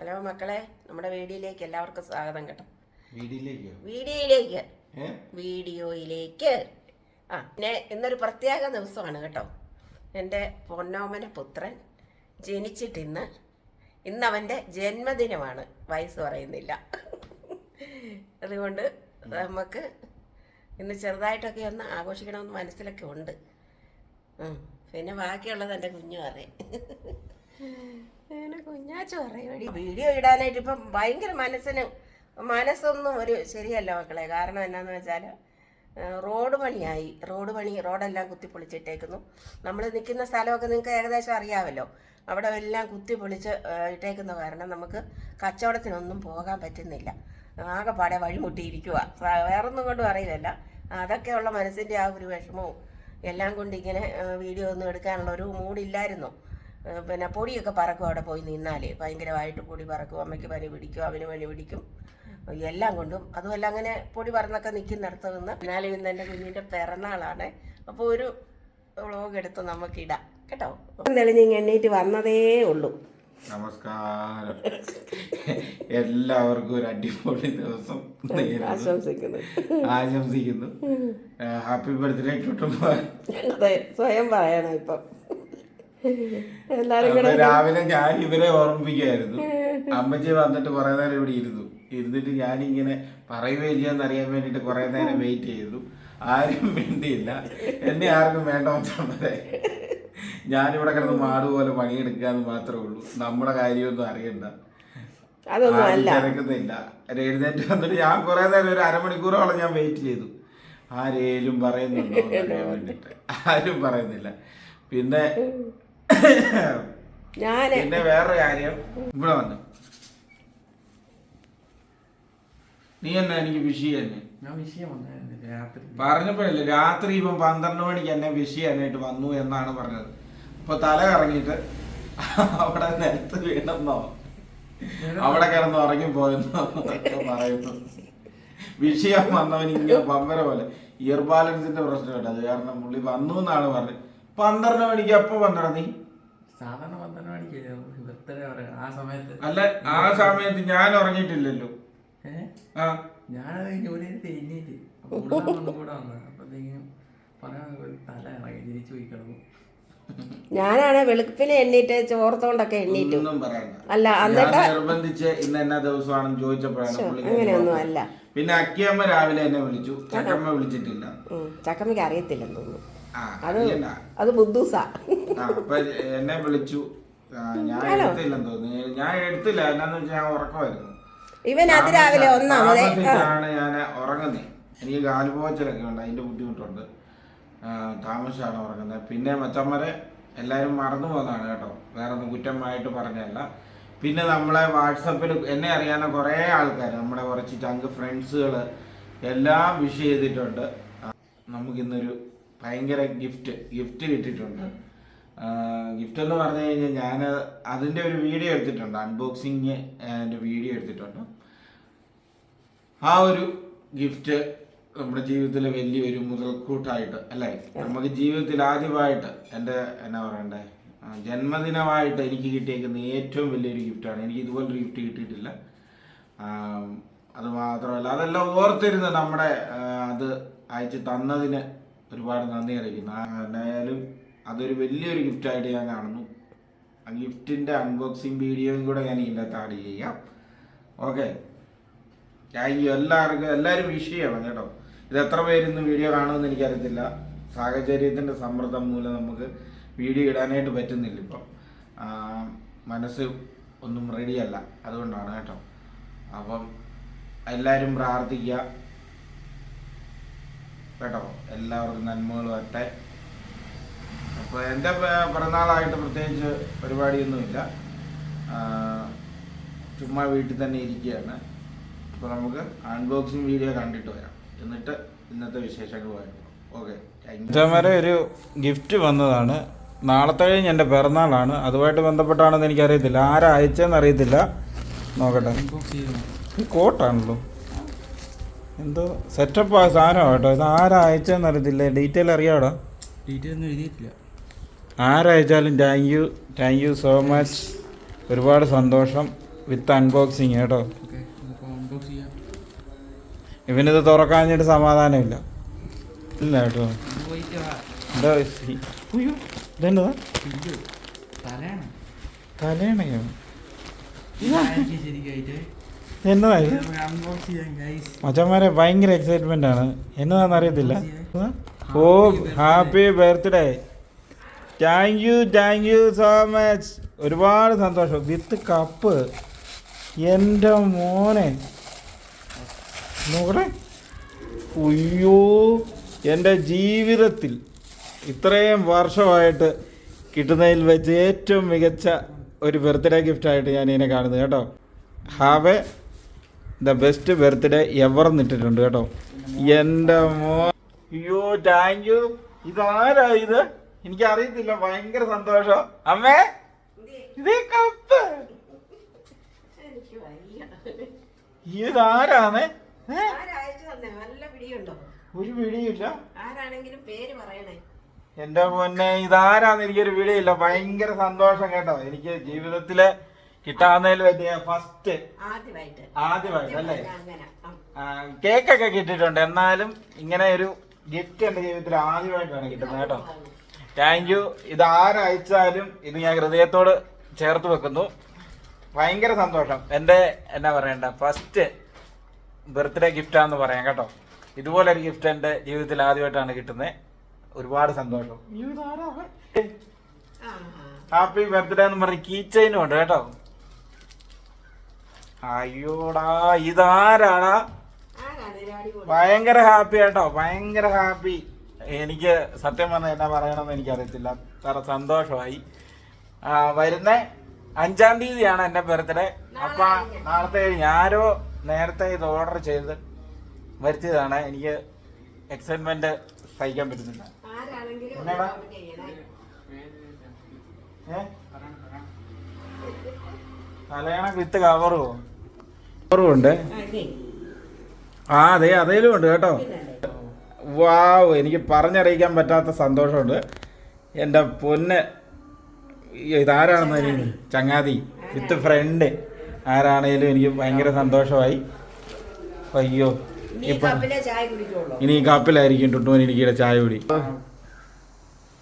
Hello മക്കളെ നമ്മുടെ വീഡിയോയിലേക്ക് എല്ലാവർക്കും സ്വാഗതം കേട്ടോ. വീഡിയോയിലേക്ക്? വീഡിയോയിലേക്ക്. ആ പിന്നെ ഇന്നൊരു പ്രത്യേക ദിവസമാണ് കേട്ടോ. എന്റെ പൊന്നോമന പുത്രൻ ജനിച്ചിട്ടിന്ന് ഇന്ന് അവന്റെ ജന്മദിനമാണ് വയസ്സ് പറയുന്നില്ല. അതുകൊണ്ട് നമുക്ക് ഇന്ന് ചെറുതായിട്ടൊക്കെ ഒന്ന് ആഘോഷിക്കണമെന്ന് മനസ്സിലൊക്കെ ഉണ്ട്. പിന്നെ ബാക്കിയുള്ളത് എന്റെ കുഞ്ഞു പറയും വീഡിയോ ഇടാനായിട്ട് ഇപ്പം ഭയങ്കര മനസ്സിന് മനസ്സൊന്നും ഒരു ശരിയല്ല മക്കളെ. കാരണം എന്നാന്ന് വെച്ചാൽ റോഡ് പണിയായി. റോഡ് പണി റോഡെല്ലാം കുത്തിപ്പൊളിച്ചിട്ടേക്കുന്നു നമ്മൾ നിൽക്കുന്ന സ്ഥലമൊക്കെ നിങ്ങൾക്ക് ഏകദേശം അറിയാമല്ലോ. അവിടെ എല്ലാം കുത്തിപ്പൊളിച്ച് ഇട്ടേക്കുന്ന കാരണം നമുക്ക് കച്ചവടത്തിനൊന്നും പോകാൻ പറ്റുന്നില്ല. ആകെപ്പാടെ വഴിമുട്ടിയിരിക്കുക വേറൊന്നും കൊണ്ടും അറിയില്ല അതൊക്കെയുള്ള മനസ്സിന്റെ ആ ഒരു വിഷമവും എല്ലാം കൊണ്ട് ഇങ്ങനെ വീഡിയോ ഒന്നും എടുക്കാനുള്ള ഒരു മൂഡില്ലായിരുന്നു. പിന്നെ പൊടിയൊക്കെ പറക്കും അവിടെ പോയി നിന്നാൽ ഭയങ്കരമായിട്ട് പൊടി പറക്കും. അമ്മയ്ക്ക് പനി പിടിക്കും അവന് പനി പിടിക്കും. എല്ലാം കൊണ്ടും. അതുമല്ല അങ്ങനെ പൊടി പറന്നൊക്കെ നിൽക്കുന്നിടത്ത് നിന്ന്. എന്നാലും ഇന്ന് എന്റെ കുഞ്ഞിന്റെ പിറന്നാളാണ്. അപ്പോൾ ഒരു വ്ളോഗ് എടുത്ത് നമുക്കിടാം. കേട്ടോ? തെളിഞ്ഞ് എണ്ണീറ്റ് വന്നതേ ഉള്ളൂ. നമസ്കാരം. എല്ലാവർക്കും ഒരു അടിപൊളി ദിവസം. ആശംസിക്കുന്നു. ആശംസിക്കുന്നു. ഹാപ്പി ബർത്ത്ഡേ അതെ സ്വയം പറയണം ഇപ്പം. എല്ലാരും രാവിലെ ഞാൻ ഇവരെ ഓർമ്മിപ്പിക്കായിരുന്നു അമ്മച്ചി വന്നിട്ട് കുറെ നേരം ഇവിടെ ഇരുന്നു. ഇരുന്നിട്ട് ഞാനിങ്ങനെ പറയുകയില്ല അറിയാൻ വേണ്ടിട്ട് കുറെ നേരം വെയിറ്റ് ചെയ്തു. ആരും വേണ്ടിയില്ല എന്നെ ആർക്കും വേണ്ട വരെ ഞാനിവിടെ കിടന്ന് മാട് പോലെ പണിയെടുക്കാന്ന് മാത്രമേ ഉള്ളൂ. നമ്മുടെ കാര്യമൊന്നും അറിയണ്ട. തിരക്കുന്നില്ല. എഴുന്നേറ്റ് വന്നിട്ട് ഞാൻ കുറെ നേരം ഒരു അരമണിക്കൂറോളം ഞാൻ വെയിറ്റ് ചെയ്തു. ആരേലും പറയുന്നുണ്ടോ എന്ന് അറിയാൻ വേണ്ടിട്ട് ആരും പറയുന്നില്ല. പിന്നെ ഞാൻ പിന്നെ വേറൊരു കാര്യം. ഇവിടെ വന്ന്. നീ എന്നാ എനിക്ക് വിഷ് തന്നെ? പറഞ്ഞപ്പോഴല്ലേ രാത്രി ഇപ്പം പന്ത്രണ്ട് മണിക്ക് എന്നെ വിഷ് ചെയ്യാനായിട്ട് വന്നു എന്നാണ് പറഞ്ഞത്. അപ്പൊ തല കറങ്ങിട്ട് അവിടെ നിലത്ത് വീണെന്നോ? അവിടെ കിടന്ന് ഉറങ്ങി പോയെന്നോ ഒക്കെ പറയുന്നു. വിഷയം വന്നവൻ ഇങ്ങനെ പമ്പര പോലെ. ഇയർ ബാലൻസിന്റെ പ്രശ്നമുണ്ട് അത് കാരണം പുള്ളി വന്നു എന്നാണ് പറഞ്ഞത്. പന്ത്രണ്ട് മണിക്ക് എപ്പോ വന്നടാ നീ? സാധാരണ പന്ത്രണ്ട് മണിക്ക് ബർത്ത്ഡേ പറയാം ആ സമയത്ത്. അല്ല ആ സമയത്ത് ഞാൻ ഉറങ്ങിയിട്ടില്ലല്ലോ. ഏഹ് ആ. ഞാനത് ജോലി ചെയ്ത് എഴുന്നേറ്റ്. അപ്പൊ ഉള്ളാൻ ഒന്നും കൂടെ വന്നത് അപ്പത്തേക്കും പറയാൻ ഒരു തല ഇറങ്ങി തിരിച്ചു പോയി കിടന്നു. ഞാനാണ് വെളുപ്പിന് എണ്ണീറ്റ് ചോർത്തോണ്ടൊക്കെ എണ്ണീറ്റു. ഒന്നും പറയണ്ട. അല്ല എന്നിട്ട് നിർബന്ധിച്ച് ഇന്ന് എന്നാ ദിവസമാണെന്ന് ചോദിച്ചപ്പോഴാണ് പുള്ളി അങ്ങനെയൊന്നും അല്ല പിന്നെ അക്കിയമ്മ രാവിലെ എന്നെ വിളിച്ചു. ചക്കമ്മ വിളിച്ചിട്ടില്ല. ഉം, ചക്കമ്മയ്ക്ക് അറിയത്തില്ലെന്ന് തോന്നുന്നു. അത് ബുദ്ധൂസാ എന്നെ വിളിച്ചു. ഞാൻ എടുത്തില്ലെന്ന് തോന്നുന്നു. ഞാൻ എടുത്തില്ല. എന്നാന്ന് വെച്ചാൽ ഞാൻ ഉറക്കമായിരുന്നു. ഇവൻ അതിരാവിലെ ഒന്നാമതേ ഞാൻ ഉറങ്ങുന്നേ. എനിക്ക് കാൽപോച്ചലൊക്കെ ഉണ്ട്. അതിന്റെ ബുദ്ധിമുട്ടുണ്ട്. താമസിച്ചാണ് ഉറങ്ങുന്നത് പിന്നെ മച്ചമ്മരെ എല്ലാവരും മറന്നു പോകുന്നതാണ് കേട്ടോ. വേറെ ഒന്നും കുറ്റമായിട്ട് പറഞ്ഞല്ല പിന്നെ നമ്മളെ വാട്സപ്പിൽ എന്നെ അറിയാവുന്ന കുറേ ആൾക്കാർ നമ്മുടെ കുറച്ച് ചങ്ക് ഫ്രണ്ട്സുകൾ എല്ലാം വിഷ് ചെയ്തിട്ടുണ്ട്. നമുക്കിന്നൊരു ഭയങ്കര ഗിഫ്റ്റ് ഗിഫ്റ്റ് കിട്ടിയിട്ടുണ്ട്. ഗിഫ്റ്റ് എന്ന് പറഞ്ഞു കഴിഞ്ഞാൽ ഞാൻ അതിന്റെ ഒരു വീഡിയോ എടുത്തിട്ടുണ്ട്. അൺബോക്സിങ് വീഡിയോ എടുത്തിട്ടുണ്ട്. ആ ഒരു ഗിഫ്റ്റ് നമ്മുടെ ജീവിതത്തിലെ വലിയൊരു മുതൽക്കൂട്ടായിട്ട് അല്ലേ? നമുക്ക് ജീവിതത്തിൽ ആദ്യമായിട്ട് എന്റെ എന്നാ പറയണ്ടേ? ജന്മദിനമായിട്ട് എനിക്ക് കിട്ടിയേക്കുന്ന ഏറ്റവും വലിയൊരു ഗിഫ്റ്റാണ് എനിക്ക് ഇതുപോലൊരു ഗിഫ്റ്റ് കിട്ടിയിട്ടില്ല. അത് മാത്രമല്ല അതെല്ലാം ഓർത്തിരുന്ന് നമ്മുടെ അത് അയച്ച് തന്നതിന് ഒരുപാട് നന്ദി അറിയിക്കുന്നു. എന്തായാലും അതൊരു വലിയൊരു ഗിഫ്റ്റായിട്ട് ഞാൻ കാണുന്നു. ആ ഗിഫ്റ്റിന്റെ അൺബോക്സിങ് വീഡിയോയും കൂടെ ഞാൻ ഇതിന്റെ അകത്ത് ആഡ് ചെയ്യാം. ഓക്കെ താങ്ക് യു എല്ലാവർക്കും എല്ലാവരും വിഷ് ചെയ്യണം കേട്ടോ. ഇത് എത്ര പേരിന്നും വീഡിയോ കാണുമെന്ന് എനിക്കറിയത്തില്ല. സാഹചര്യത്തിന്റെ സമ്മർദ്ദം മൂലം നമുക്ക് വീഡിയോ ഇടാനായിട്ട് പറ്റുന്നില്ല ഇപ്പം. മനസ്സ് ഒന്നും റെഡിയല്ല അതുകൊണ്ടാണ് കേട്ടോ. അപ്പം എല്ലാവരും പ്രാർത്ഥിക്കുക. കേട്ടോ. എല്ലാവർക്കും നന്മകൾ വരട്ടെ അപ്പോൾ എന്റെ പിറന്നാളായിട്ട് പ്രത്യേകിച്ച് പരിപാടിയൊന്നുമില്ല. ചുമ്മാ വീട്ടിൽ തന്നെ ഇരിക്കുകയാണ്. അപ്പോൾ നമുക്ക് അൺബോക്സിങ് വീഡിയോ കണ്ടിട്ട് വരാം. എന്നിട്ട് ഇന്നത്തെ വിശേഷങ്ങൾ വരുമ്പോൾ ഓക്കെ വരെ ഒരു ഗിഫ്റ്റ് വന്നതാണ്. നാളത്തെ കഴിഞ്ഞ് എന്റെ പിറന്നാളാണ്. അതുമായിട്ട് ബന്ധപ്പെട്ടാണെന്ന് എനിക്കറിയത്തില്ല. ആരാ അയച്ചതെന്ന് അറിയത്തില്ല. നോക്കട്ടെ. കോട്ടാണല്ലോ എന്തോ സെറ്റപ്പ് ആ സാധനം കേട്ടോ ഇത് ആരാ അയച്ചെന്ന് അറിയത്തില്ല. ഡീറ്റെയിൽ അറിയാടോ ഡീറ്റെയിൽ ഒന്നും എഴുതിയിട്ടില്ല. ആരയച്ചാലും thank you thank you so much ഒരുപാട് സന്തോഷം വിത്ത് അൺബോക്സിങ് കേട്ടോ. ഇവനിത് തുറക്കാഞ്ഞിട്ട് സമാധാനമില്ല. ഇല്ല കേട്ടോ. എന്താ ഈ- ഉയ്യോ, ഇതെന്നതാ ഇത് തലയാണ്. തലേണയോ ശരിക്കായിട്ട്. എന്നതാ ഇത് നമുക്ക് അൺബോക്സ് ചെയ്യാം ഗൈസ് മച്ചന്മാരെ ഭയങ്കര എക്സൈറ്റ്മെന്റ് ആണ്. എന്നതാന്ന് അറിയത്തില്ല. ഓ happy birthday thank you thank you so much ഒരുപാട് സന്തോഷം. With cup. എന്റെ മോനെ. നോക്കട്ടെ. ഉയ്യോ എന്റെ ജീവിതത്തിൽ ഇത്രയും വർഷമായിട്ട് കിട്ടുന്നതിൽ വെച്ച് ഏറ്റവും മികച്ച ഒരു ബർത്ത്ഡേ ഗിഫ്റ്റായിട്ട് ഞാൻ ഇതിനെ കാണുന്നത് കേട്ടോ. Have a the best birthday ever എന്നിട്ടിട്ടുണ്ട് കേട്ടോ. എന്റെ മോ അയ്യോ താങ്ക് യു ഇതാരാ ഇത്? എനിക്ക് അറിയത്തില്ല ഭയങ്കര സന്തോഷം. അമ്മേ ഇത് കപ്പ്. ഇതാരാണ് ഒരു പിടിയില്ല എന്റെ പൊന്നെ ഇതാരാന്ന് എനിക്കൊരു പിടിയില്ല. ഭയങ്കര സന്തോഷം കേട്ടോ. എനിക്ക് ജീവിതത്തിൽ കിട്ടാവുന്നതിൽ വലിയ ഫസ്റ്റ് ആദ്യമായിട്ട്. ആദ്യമായിട്ട് അല്ലേ? കേക്കൊക്കെ കിട്ടിയിട്ടുണ്ട്. എന്നാലും ഇങ്ങനെ ഒരു ഗിഫ്റ്റ് എന്റെ ജീവിതത്തിൽ ആദ്യമായിട്ടാണ് കിട്ടുന്നത് കേട്ടോ. താങ്ക് യു ഇത് ആരയച്ചാലും ഇത് ഞാൻ ഹൃദയത്തോട് ചേർത്ത് വെക്കുന്നു. ഭയങ്കര സന്തോഷം. എന്റെ എന്നാ പറയണ്ട ഫസ്റ്റ് ബർത്ത്ഡേ ഗിഫ്റ്റാന്ന് പറയാം കേട്ടോ. ഇതുപോലെ ഒരു ഗിഫ്റ്റ് എന്റെ ജീവിതത്തിൽ ആദ്യമായിട്ടാണ് കിട്ടുന്നത് ഒരുപാട് സന്തോഷം. ഹാപ്പി ബർത്ത്ഡേ എന്ന് പറഞ്ഞ് കീ ചെയിനും ഉണ്ട് കേട്ടോ. അയ്യോടാ ഇതാരാടാ? ഭയങ്കര ഹാപ്പി ആട്ടോ ഭയങ്കര ഹാപ്പി. എനിക്ക് സത്യം പറഞ്ഞ എന്നാ പറയണമെന്ന് എനിക്കറിയത്തില്ല. അത്ര സന്തോഷമായി. വരുന്ന അഞ്ചാം തീയതിയാണ് എന്റെ ബർത്ത്ഡേ. അപ്പൊ നാളത്തെ ഞാനോ ആരോ നേരത്തെ ഇത് ഓർഡർ ചെയ്ത് വരുത്തിയതാണ്. എനിക്ക് എക്സൈറ്റ്മെന്റ് സഹിക്കാൻ പറ്റുന്നില്ല. എന്നാടാ? തലയണ വിത്ത് കവറോ കവറും ഉണ്ട് ആ, അതെ അതേലും ഉണ്ട് കേട്ടോ? വാവ് എനിക്ക് പറഞ്ഞറിയിക്കാൻ പറ്റാത്ത സന്തോഷമുണ്ട്. എന്റെ പൊന്ന് ഇതാരാണെന്ന് എനിക്ക് ചങ്ങാതി. With friend. ആരാണേലും എനിക്ക് ഭയങ്കര സന്തോഷമായി. അയ്യോ ഇപ്പം ഇനി ഈ കപ്പിലായിരിക്കും ടുട്ടുമോൻ എനിക്കിടെ ചായ കുടി.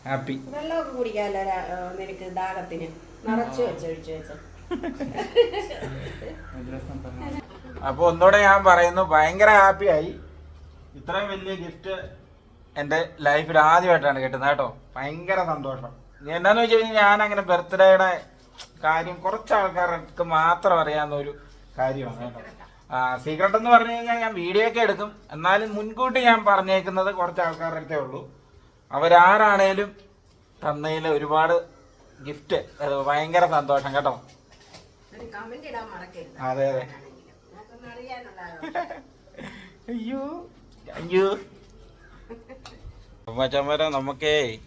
ഹാപ്പി. വെള്ളമൊക്കെ കുടിക്കാമല്ലോ നിനക്ക് ദാഹത്തിന്. നിറച്ചു വെച്ചൊഴിച്ചു വെച്ച. അപ്പോൾ ഒന്നുകൂടെ ഞാൻ പറയുന്നു ഭയങ്കര ഹാപ്പിയായി ഇത്രയും വലിയ ഗിഫ്റ്റ് എന്റെ ലൈഫിൽ ആദ്യമായിട്ടാണ് കിട്ടുന്നത് കേട്ടോ. ഭയങ്കര സന്തോഷം. എന്താന്ന് വെച്ച് കഴിഞ്ഞാൽ ഞാൻ അങ്ങനെ ബർത്ത്ഡേയുടെ കാര്യം കുറച്ച് ആൾക്കാർക്ക് മാത്രം അറിയാവുന്ന ഒരു കാര്യമാണ് കേട്ടോ. സീക്രട്ട് എന്ന് പറഞ്ഞു കഴിഞ്ഞാൽ ഞാൻ വീഡിയോ ഒക്കെ എടുക്കും. എന്നാലും മുൻകൂട്ടി ഞാൻ പറഞ്ഞേക്കുന്നത് കുറച്ച് ആൾക്കാരുടെ അടുത്തേ ഉള്ളൂ. അവരാരാണേലും തന്നതിൽ ഒരുപാട് ഗിഫ്റ്റ് ഭയങ്കര സന്തോഷം കേട്ടോ. അതെ അതെ. അയ്യോ. അയ്യോ. മച്ചന്മാരെ നമുക്കേ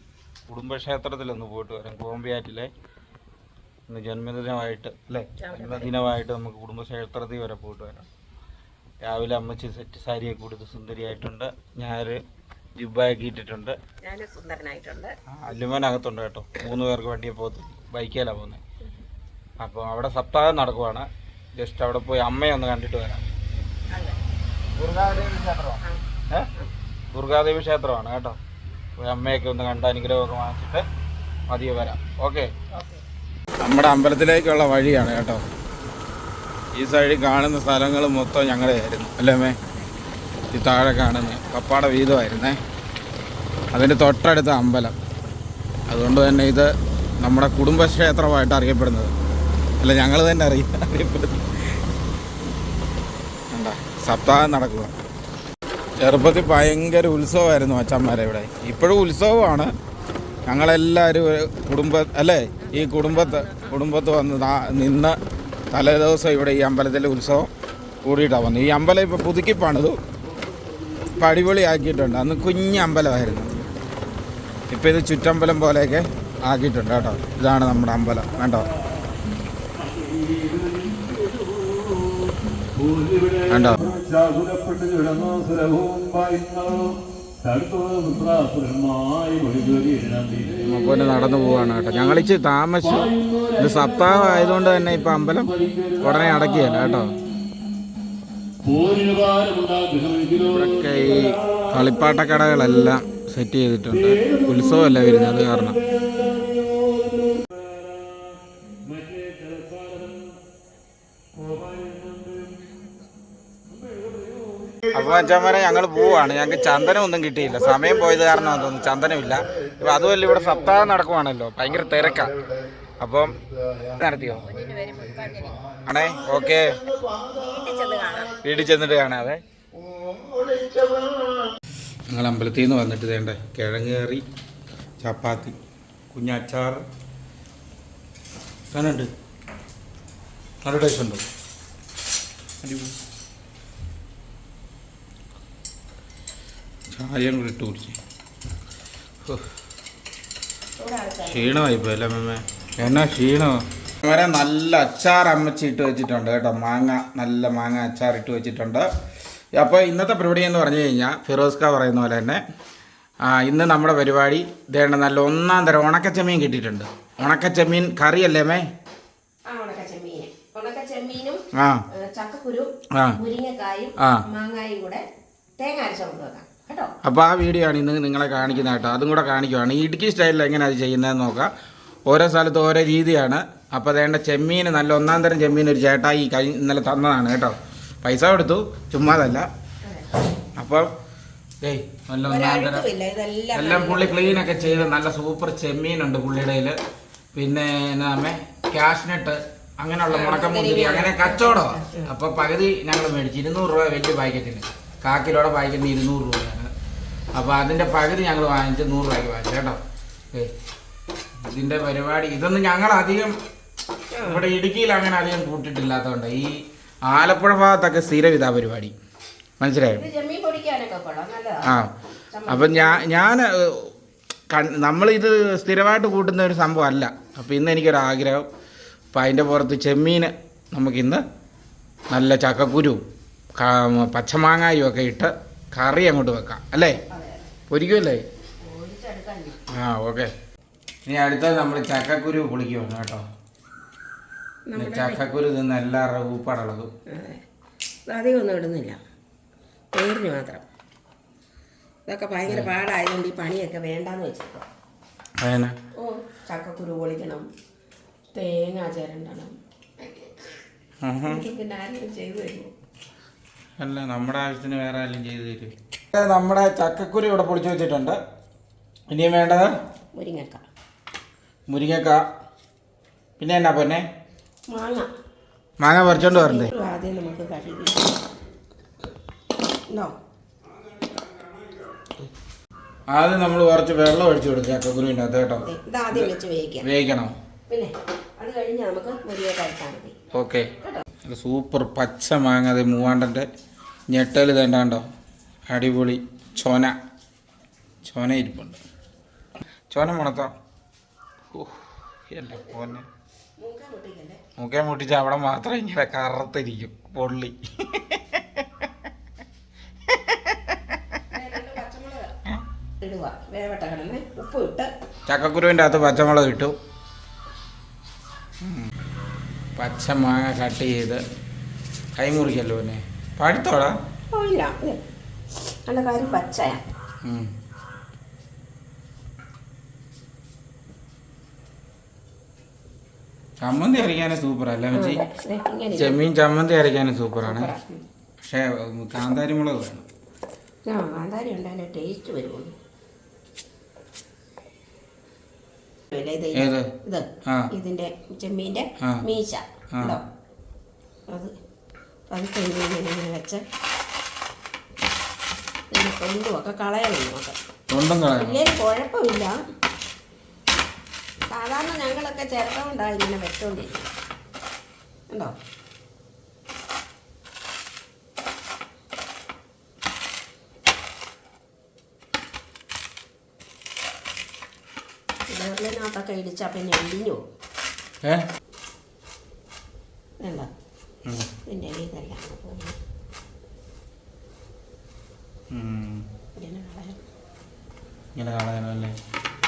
കുടുംബക്ഷേത്രത്തിലൊന്ന് പോയിട്ട് വരാം. കോമ്പിയാറ്റിലെ ഇന്ന് ജന്മദിനമായിട്ട് അല്ലേ? ജന്മദിനമായിട്ട് നമുക്ക് കുടുംബക്ഷേത്രത്തിൽ വരെ പോയിട്ട് വരാം. രാവിലെ അമ്മച്ചി സെറ്റ് സാരിയൊക്കെ കൊടുത്ത് സുന്ദരിയായിട്ടുണ്ട്. ഞാനൊരു ഞാൻ ഇട്ടിട്ടുണ്ട്. ഞാൻ സുന്ദരനായിട്ടുണ്ട്. അല്ലുമനകത്തുണ്ട് കേട്ടോ. മൂന്ന് പേർക്ക് വണ്ടിയെ പോകത്ത് ബൈക്കിലാണ് പോകുന്നത് അപ്പോൾ അവിടെ സപ്താഹം നടക്കുവാണ്. ജസ്റ്റ് അവിടെ പോയി അമ്മയെ ഒന്ന് കണ്ടിട്ട് വരാം. ദുർഗാദേവി ക്ഷേത്രമാണ്? ഏ? ദുർഗാദേവി ക്ഷേത്രമാണ് കേട്ടോ. പോയി അമ്മയൊക്കെ ഒന്ന് കണ്ട് അനുഗ്രഹമൊക്കെ വാങ്ങിച്ചിട്ട് മതിയെ വരാം. ഓക്കെ. നമ്മുടെ അമ്പലത്തിലേക്കുള്ള വഴിയാണ് കേട്ടോ. ഈ സൈഡിൽ കാണുന്ന സ്ഥലങ്ങൾ മൊത്തം ഞങ്ങളുടെ ആയിരുന്നു അല്ലേ അമ്മേ? ഈ താഴെ കാണുന്ന കപ്പാട വീതമായിരുന്നേ. അതിന്റെ തൊട്ടടുത്ത അമ്പലം. അതുകൊണ്ട് തന്നെ ഇത് നമ്മുടെ കുടുംബക്ഷേത്രമായിട്ട് അറിയപ്പെടുന്നത്. അല്ല ഞങ്ങൾ തന്നെ അറിയാം സപ്താഹം നടക്കുക. ചെറുപ്പത്തിൽ ഭയങ്കര ഉത്സവമായിരുന്നു അച്ഛന്മാരെ ഇവിടെ. ഇപ്പോഴും ഉത്സവമാണ്. ഞങ്ങളെല്ലാവരും കുടുംബ അല്ലേ? ഈ കുടുംബത്ത് കുടുംബത്ത് വന്ന് നിന്ന് തലേ ദിവസം ഇവിടെ ഈ അമ്പലത്തിലെ ഉത്സവം കൂടിയിട്ടാണ് വന്നത്. ഈ അമ്പലം ഇപ്പോൾ പുതുക്കി പണിതു. ഇപ്പം അടിപൊളിയാക്കിയിട്ടുണ്ട്. അന്ന് കുഞ്ഞ് അമ്പലമായിരുന്നു. ഇപ്പം ഇത് ചുറ്റമ്പലം പോലെയൊക്കെ ആക്കിയിട്ടുണ്ട് കേട്ടോ. ഇതാണ് നമ്മുടെ അമ്പലം. വേണ്ടോ ചാകുലപ്പെട്ട് കിടന്നു നടന്നു പോവാണ് കേട്ടോ. ഞങ്ങളിച്ച് താമസിച്ചു. ഇത് സപ്താഹം ആയതുകൊണ്ട് തന്നെ ഇപ്പൊ അമ്പലം ഉടനെ അടക്കിയല്ല കേട്ടോ. ഇവിടൊക്കെ ഈ കളിപ്പാട്ടക്കടകളെല്ലാം സെറ്റ് ചെയ്തിട്ടുണ്ട്. ഉത്സവമല്ല വരുന്നത് കാരണം. അപ്പോൾ അച്ഛന്മാരെ ഞങ്ങൾ പോവാണ്. ഞങ്ങൾക്ക് ചന്ദനം ഒന്നും കിട്ടിയില്ല. സമയം പോയത് കാരണം തോന്നുന്നു ചന്ദനമില്ല. ഇപ്പം അതുമല്ല ഇവിടെ സപ്താഹം നടക്കുവാണല്ലോ. ഭയങ്കര തിരക്കാണ് അപ്പം നടത്തിയോ? ആണേ ഓക്കെ. വീട്ടിൽ ചെന്നിട്ട് കാണാതെ ഞങ്ങൾ അമ്പലത്തിൽ നിന്ന് വന്നിട്ട് വേണ്ടേ കിഴങ്ങ് കറി ചപ്പാത്തി കുഞ്ഞച്ചാർ അങ്ങനെയുണ്ട് നല്ല ടേസ്റ്റ് ഉണ്ടോ? അടിപൊളി. ചായയും കൂടി ഇട്ട് കുടിച്ച് ക്ഷീണമായിപ്പോ അല്ലേ അമ്മമ്മേ? എന്നാ ക്ഷീണോ വരെ നല്ല അച്ചാർ അമ്മച്ചി ഇട്ട് വെച്ചിട്ടുണ്ട് കേട്ടോ. മാങ്ങ നല്ല മാങ്ങ അച്ചാർ ഇട്ട് വെച്ചിട്ടുണ്ട്. അപ്പോൾ ഇന്നത്തെ പരിപാടി എന്ന് പറഞ്ഞു കഴിഞ്ഞാൽ ഫിറോസ്ക പറയുന്ന പോലെ തന്നെ ഇന്ന് നമ്മുടെ പരിപാടി ഇതേണ്ട നല്ല ഒന്നാം തരം ഉണക്കച്ചെമ്മീൻ കിട്ടിയിട്ടുണ്ട്. ഉണക്കച്ചെമ്മീൻ കറിയല്ലേ മേ ആ ചക്കക്കുരു മുരിങ്ങക്കായും. മാങ്ങായും കൂടെ തേങ്ങ അരച്ച് വെക്കാം. അപ്പോൾ ആ വീഡിയോ ആണ് ഇന്ന് നിങ്ങളെ കാണിക്കുന്നത് കേട്ടോ. അതും കൂടെ കാണിക്കുവാണ്. ഈ ഇടുക്കി സ്റ്റൈലിൽ എങ്ങനെ അത് ചെയ്യുന്നതെന്ന് നോക്കാം. ഓരോ സ്ഥലത്ത് ഓരോ രീതിയാണ്. അപ്പോൾ വേണ്ട ചെമ്മീൻ നല്ല ഒന്നാം തരം ചെമ്മീൻ ഒരു ചേട്ടായി കഴിഞ്ഞ ഇന്നലെ തന്നതാണ് കേട്ടോ. പൈസ കൊടുത്തു. ചുമ്മാതല്ല. അപ്പം ഏയ് നല്ല ഒന്നാം തരം. എല്ലാം പുള്ളി ക്ലീൻ ഒക്കെ ചെയ്ത് നല്ല സൂപ്പർ ചെമ്മീനുണ്ട് പുള്ളിയുടെ കയ്യിൽ പിന്നെ എന്നാ ക്യാഷ്നെട്ട് അങ്ങനെയുള്ള മുടക്കം മുന്തിരി അങ്ങനെ കച്ചവടമാണ് അപ്പോൾ പകുതി ഞങ്ങൾ മേടിച്ചു. ഇരുന്നൂറ് രൂപ വലിയ പാക്കറ്റിന് കാക്കിലോടെ വായിക്കുന്ന ഇരുന്നൂറ് രൂപയാണ്. അപ്പോൾ അതിന്റെ പകുതി ഞങ്ങൾ വാങ്ങിച്ച് നൂറ് രൂപയ്ക്ക് വാങ്ങിച്ചു കേട്ടോ? ഏ ഇതിന്റെ പരിപാടി. ഇതൊന്നും ഞങ്ങൾ അധികം ഇവിടെ ഇടുക്കിയിൽ അങ്ങനെ അധികം കൂട്ടിട്ടില്ലാത്തതുകൊണ്ട് ഈ ആലപ്പുഴ ഭാഗത്തൊക്കെ സ്ഥിരം ഇതാ പരിപാടി മനസ്സിലായോ ആ അപ്പം ഞാൻ ഞാൻ നമ്മളിത് സ്ഥിരമായിട്ട് കൂട്ടുന്ന ഒരു സംഭവം അല്ല. അപ്പം ഇന്ന് എനിക്കൊരു ആഗ്രഹം അപ്പം അതിന്റെ പുറത്ത് ചെമ്മീൻ നമുക്കിന്ന് നല്ല ചക്കക്കുരു പച്ചമാങ്ങായും ഒക്കെ ഇട്ട് കറി അങ്ങോട്ട് വെക്കാം. അല്ലേ? പൊരിക്കുമല്ലേ ആ ഓക്കെ. ഇനി അടുത്തത് നമ്മൾ ചക്കക്കുരു പൊളിക്കുവാണ് കേട്ടോ. ചക്കക്കുരു തിന്ന് എല്ലാവരുടെ ഊപ്പാടുള്ളതും അതെ. ഇത് അധികം ഒന്നും ഇടുന്നില്ല. പേരിന് മാത്രം. ഇതൊക്കെ ഭയങ്കര പാടായതുകൊണ്ട് ഈ പണിയൊക്കെ വേണ്ടാന്ന് വെച്ചിട്ടോ. ഓ ചക്കക്കുരു പൊളിക്കണം. തേങ്ങ ചേരണ്ടണം പിന്നെ ആരെങ്കിലും ചെയ്തു തരുമോ? അല്ല നമ്മുടെ ആവശ്യത്തിന് വേറെ ആരെങ്കിലും ചെയ്തു തരും. നമ്മുടെ ചക്കക്കുരു ഇവിടെ പൊളിച്ചു വെച്ചിട്ടുണ്ട്. ഇനിയും വേണ്ടത്? മുരിങ്ങക്ക. മുരിങ്ങക്ക. പിന്നെ എന്നാ പൊന്നെ? മാങ്ങ. മാങ്ങ പറിച്ചോണ്ട് വരണ്ടേ? ആദ്യം നമുക്ക് കഴുകി ആദ്യം നമ്മൾ കുറച്ച് വെള്ളം ഒഴിച്ചു കൊടുക്കും ചക്കക്കുരുവിന്റെ അകത്ത് കേട്ടോ. ഇതാദ്യം വെച്ച് വേവിക്കാം. വേവിക്കണം. പിന്നെ അത് കഴിഞ്ഞ് നമുക്ക് മതി. ഓക്കെ. സൂപ്പർ പച്ച മാങ്ങ അത് മൂവാണ്ടന്റെ ഞെട്ടൽ തേണ്ടാണ്ടോ അടിപൊളി. ചോന. ചോന ഇരിപ്പുണ്ട്. ചോന മുണത്തോ? എന്റെ പോന്നെ. മൂക്കേ മുട്ടിച്ച് അവിടെ മാത്രം ഇങ്ങനെ കറുത്തിരിക്കും. പൊള്ളി. ചക്കക്കുരുവിന്റെ അകത്ത് പച്ചമുളക് ഇട്ടു. പച്ചമാങ്ങ പച്ച മാങ്ങ കട്ട് ചെയ്ത് കൈമുറിക്കല്ലോ പിന്നെ. പഴുത്തോടാ ഇല്ല നല്ല കാര്യം പച്ചയാ. ചമ്മന്തി അരയ്ക്കാനും ദേ, ഇങ്ങനെ ഇരി. ചെമ്മീൻ ചമ്മന്തി അരയ്ക്കാനും സൂപ്പറാണ് പക്ഷെ കാന്താരി മുളക് വേണം. ആ കാന്താരി ഉണ്ടായാലേ ടേസ്റ്റ് വരുള്ളൂ. ഇതിന്റെ ചെമ്മീന്റെ. മീശ ആ. അത് പതുക്കെ ഇങ്ങനെ വെച്ച് ഒക്കെ കളയണം നമുക്ക് ഇല്ലെങ്കിൽ കുഴപ്പമില്ല. സാധാരണ ഞങ്ങളൊക്കെ ചേർത്തോണ്ടാ ഇങ്ങനെ വെച്ചോണ്ടിരിക്കും ഉണ്ടോ ഇതിനകത്തൊക്കെ ഇടിച്ചാൽ പിന്നെ ഇടിഞ്ഞു വേണ്ട. ഇതിന്റെ ഇതെല്ലാം പോകും ഉം. ഇതിനെ കളയണം ഇങ്ങനെ കളയണമല്ലേ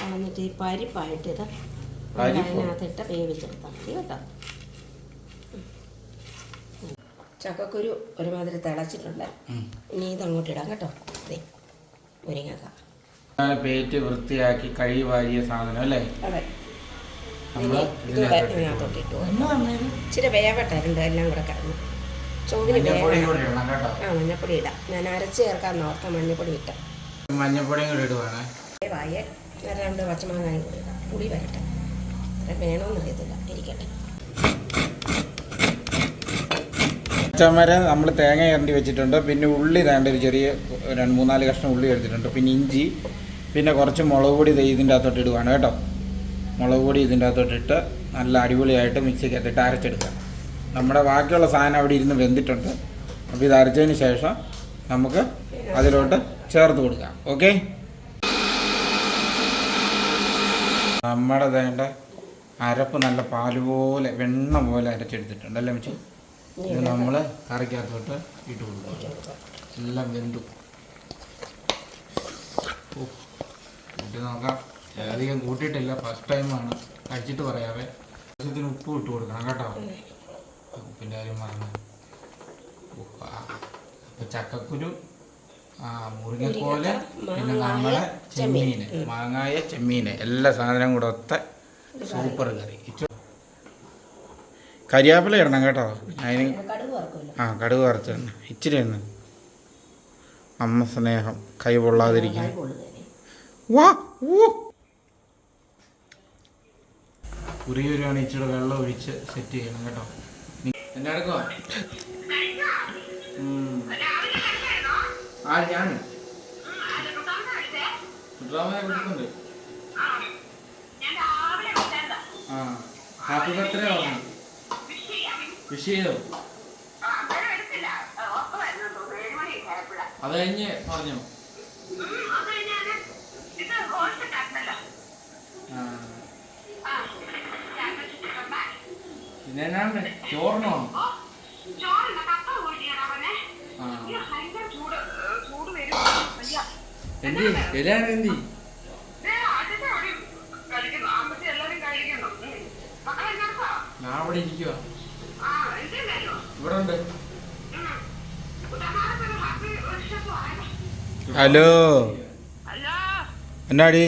എന്നിട്ട് ഈ പരിപ്പായിട്ട് ഇത്? അതിനകത്തിട്ട് വേവിച്ചെടുത്താൽ മതി കേട്ടോ. ചക്കക്കുരു ഒരുമാതിരി തിളച്ചിട്ടുണ്ട്. ഇനി ഇതങ്ങോട്ട് ഇടാം കേട്ടോ. ദേ മുരിങ്ങക്ക പേറ്റ് വൃത്തിയാക്കി കഴി വാരിയ സാധനം അല്ലേ? അതെ. നമ്മൾ ഇനി ഇതൂടെ ഇതിനകത്തോട്ട് ഇട്ടു. ഇച്ചിരി വേവട്ടെ രണ്ട് എല്ലാം കൂടെ കിടന്നു. ചോദിന് മഞ്ഞപ്പൊടി കൂടി ഇടണം കേട്ടോ. ആ മഞ്ഞപ്പൊടി ഇടാം. ഞാൻ അരച്ച് ചേർക്കാൻ ഓർത്ത മഞ്ഞപ്പൊടി ഇട്ട. മഞ്ഞപ്പൊടിയും കൂടി ഇടുവാണ്. ഞാൻ രണ്ട് പച്ചമാങ്ങായും കൂടി ഇടാം. പുളി വരട്ടെ. അത്ര വേണമെന്നറിയത്തില്ല ഇരിക്കട്ടെ. പച്ചമരം നമ്മൾ തേങ്ങ ഇരണ്ടി വെച്ചിട്ടുണ്ട്. പിന്നെ ഉള്ളി വേണ്ട ഒരു ചെറിയ രണ്ട് മൂന്നാൽ കഷ്ണം ഉള്ളി എടുത്തിട്ടുണ്ട്. പിന്നെ ഇഞ്ചി പിന്നെ കുറച്ച് മുളക് പൊടി ഇതിന്റെ അകത്തോട്ട് ഇടുവാണ് കേട്ടോ. മുളക് പൊടി ഇതിന്റെ അകത്തോട്ടിട്ട് നല്ല അടിപൊളിയായിട്ട് മിക്സിക്കകത്തിട്ട് അരച്ചെടുക്കാം നമ്മുടെ ബാക്കിയുള്ള സാധനം അവിടെ ഇരുന്ന് വെന്തിട്ടുണ്ട്. അപ്പോൾ ഇത് അരച്ചതിന് ശേഷം നമുക്ക് അതിലോട്ട് ചേർത്ത് കൊടുക്കാം. ഓക്കെ? നമ്മുടെ വേണ്ട അരപ്പ് നല്ല പാൽ പോലെ വെണ്ണ പോലെ അരച്ചെടുത്തിട്ടുണ്ട് അല്ലേ മിച്ചി? ഇത് നമ്മൾ കറിക്കകത്തോട്ട് ഇട്ട് കൊടുക്കുക എല്ലാം വെന്തു. നോക്കാം. അധികം കൂട്ടിയിട്ടില്ല. ഫസ്റ്റ് ടൈമാണ് കഴിച്ചിട്ട് പറയാവേ. ആവശ്യത്തിന് ഉപ്പ് ഇട്ട് കൊടുക്കണം കേട്ടോ. ഉപ്പിന്റെ കാര്യം പറഞ്ഞു അപ്പം ചക്കക്കുരു ആ മുരിങ്ങക്കോൽ പിന്നെ നമ്മളെ ചെമ്മീന്. മാങ്ങായ ചെമ്മീന്. എല്ലാ സാധനവും കൂടെ ഒത്ത സൂപ്പർ കറി. കരിയാപ്പില ഇടണം കേട്ടോ. അതിന് ആ കടുക് വറുത്ത് തന്നെ ഇച്ചിരി എണ്ണ അമ്മ സ്നേഹം. കൈ പൊള്ളാതിരിക്കാൻ. വാ ഊ ഉരിയൊരുവാണ് ഇച്ചിരി വെള്ളം ഒഴിച്ച് സെറ്റ് ചെയ്യണം കേട്ടോ. എന്നെ എടുക്കോ ആ ഞാൻ കൊടുക്കുന്നുണ്ട് ആ ഹാപ്പി ബർത്ത്ഡേ പറഞ്ഞു വിഷ് ചെയ്തോ? അത് കഴിഞ്ഞ് പറഞ്ഞോ. എന്നാണ്ട് ചോറിനോ എന്തി? എല്ലാരും എന്തി? ഞാൻ അവിടെ ഇരിക്കുക ഇവിടെ ഉണ്ട്. ഹലോ. എന്നാടി?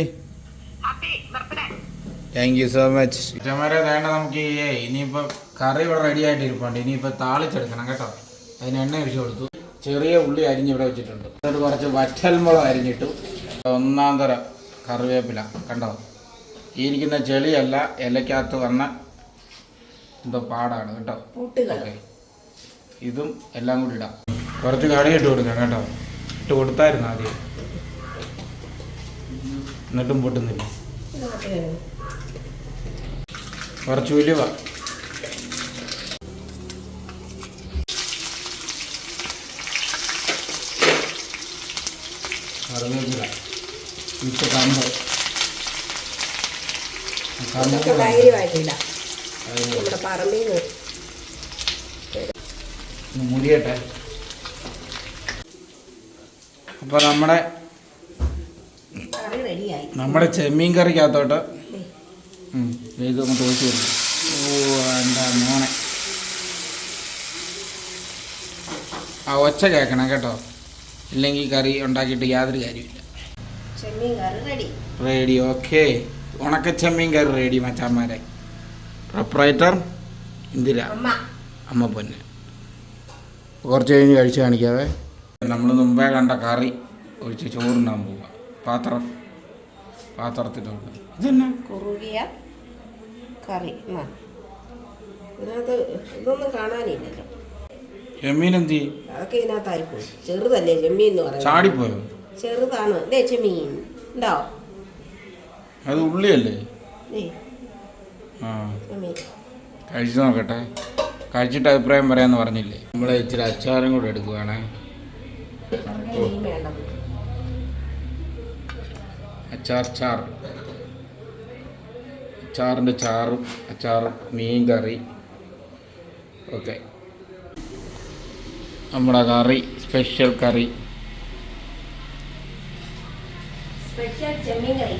താങ്ക് യു സോ മച്ച് ചമരെ വേണ്ട നമുക്ക് ഈ ഇനിയിപ്പോൾ കറി ഇവിടെ റെഡി ആയിട്ട് ഇരിപ്പുണ്ട് ഇനിയിപ്പോൾ താളിച്ചെടുക്കണം കേട്ടോ. അതിന് എണ്ണ ഒഴിച്ചു കൊടുത്തു. ചെറിയ ഉള്ളി അരിഞ്ഞ് ഇവിടെ വെച്ചിട്ടുണ്ട്. എന്നിട്ട് കുറച്ച് വറ്റൽമുളക് അരിഞ്ഞിട്ടു. ഒന്നാം തരം കറിവേപ്പില. കണ്ടോ? ഈ ഇരിക്കുന്ന ചെളിയല്ല ഇലക്കകത്ത് വന്ന എന്തോ പാടാണ് കേട്ടോ. ഓക്കെ ഇതും എല്ലാം കൂടി ഇടാം. കുറച്ച് കടി ഇട്ട് കൊടുക്കാം കേട്ടോ. ഇട്ട് കൊടുത്തായിരുന്നു ആദ്യം. എന്നിട്ടും പൊട്ടുന്നില്ല. കുറച്ച് ഉലുവ കറിവേപ്പില ഇട്ട് കമ്പ് മുരിയട്ടെ അപ്പോൾ നമ്മുടെ നമ്മുടെ ചെമ്മീൻ കറിക്കകത്തോട്ട് ഇത് കൊടുക്കും ഓ എന്താ മോനെ. ആ ഒച്ച കേൾക്കണം കേട്ടോ. ഇല്ലെങ്കിൽ കറി ഉണ്ടാക്കിയിട്ട് യാതൊരു കാര്യമില്ല റെഡി റെഡി ഓക്കെ ഉണക്ക ചെമ്മീൻ കറി റെഡി മച്ചാമാരെ പ്രൊപ്പറേറ്റർ ഇന്ദിര. അമ്മ. അമ്മ പൊന്ന്. കുറച്ച് കഴിഞ്ഞ് കഴിച്ച് കാണിക്കാവേ. നമ്മൾ മുമ്പേ കണ്ട കറി ഒഴിച്ച് ചോറുണ്ടാൻ പോവുക പാത്രം. പാത്രത്തിലോട്ട്. ഇതെന്നാ? കുറുകിയ കറി. എന്നാ? ഇതിനകത്ത് ഇതൊന്നും കാണാനില്ലല്ലോ. ചെമ്മീൻ എന്ത് അതൊക്കെ ഇതിനകത്തായി പോയി ചെറുതല്ലേ ചെമ്മീൻ എന്ന് പറയുന്നത്. ചെറുതാണ്. അല്ലേ ചെമ്മീൻ. ഉണ്ടോ? അത് ഉള്ളിയല്ലേ? കഴിച്ചു നോക്കട്ടെ. കഴിച്ചിട്ട് അഭിപ്രായം പറയാന്ന് പറഞ്ഞില്ലേ? നമ്മളെ ഇച്ചിരി അച്ചാറും കൂടെ എടുക്കുവാണേ. അച്ചാർ ചാർ. അച്ചാറിന്റെ ചാറും അച്ചാറും മീൻ കറി ഓക്കെ. നമ്മുടെ കറി സ്പെഷ്യൽ കറി. സ്പെഷ്യൽ ചെമ്മീൻ കറി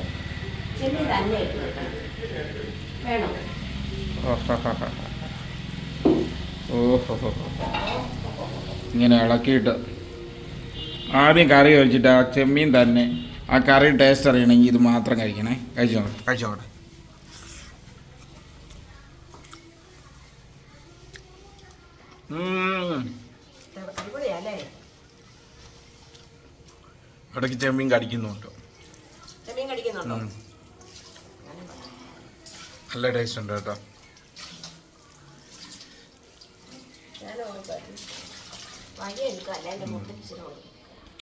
ചെമ്മീൻ തന്നെ വേണം? ഓഹോ ഇങ്ങനെ ഇളക്കിയിട്ട് ആദ്യം കറി കഴിച്ചിട്ട് ആ ചെമ്മീൻ തന്നെ ആ കറി ടേസ്റ്റ് അറിയണമെങ്കിൽ ഇത് മാത്രം കഴിക്കണേ. കഴിച്ചോട്ടെ കഴിച്ചോട്ടെ ഉം. അടിപൊളിയല്ലേ ഇടയ്ക്ക് ചെമ്മീൻ കടിക്കുന്നുണ്ട്. നല്ല ടേസ്റ്റ് ഉണ്ട് കേട്ടോ. വഴി എടുക്കാം. അല്ല എന്റെ മുട്ടിച്ചിട്ടുണ്ട്